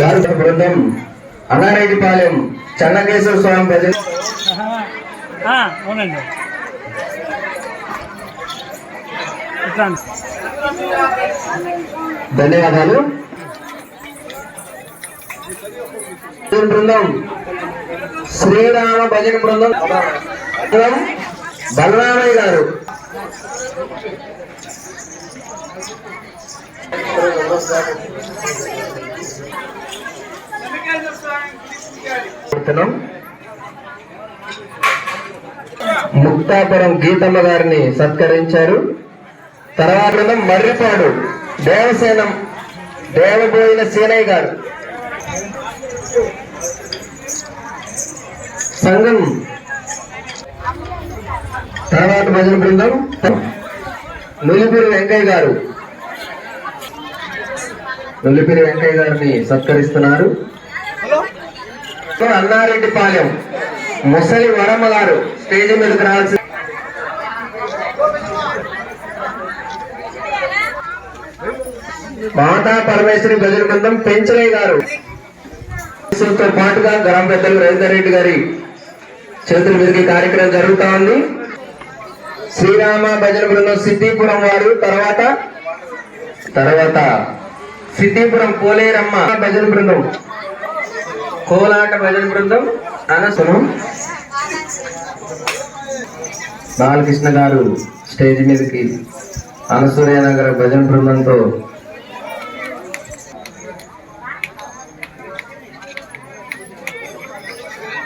గారు బృందం అన్నారెడ్డిపాలెం చెన్నకేశ్వర స్వామి అవునండి. అండి. ధన్యవాదాలు. బృందం? శ్రీరామ భజన బృందం బృందం. బలరామయ్య గారు. ముక్తాపురం గీతమ్మ గారిని సత్కరించారు. తర్వాత మర్రిపాడు దేవసేన దేవబోయిన సీనయ్య గారు. సంఘం. తర్వాత భజన బృందం. నులిపిరి వెంకయ్య గారు. నులిపిరి వెంకయ్య గారిని సత్కరిస్తున్నారు. అన్నారెడ్డిపాలెం. ముసలి వరమలారు స్టేజ్ మీదకి రావాల్సి మాతా పరమేశ్వరి ప్రజల బృందం పెంచరయ్య గారు. తో పాటుగా గ్రామ పెద్దలు రవీందర్ రెడ్డి గారి చేతుల మీదకి కార్యక్రమం జరుగుతా ఉంది. శ్రీరామ భజన బృందం సిద్ధిపురం వారు తర్వాత తర్వాత సిద్ధిపురం పోలేరమ్మ భజన బృందం. కోలాట భజన బృందం అనసును. బాలకృష్ణ గారు స్టేజ్ మీదకి అనసూయ నగర భజన బృందంతో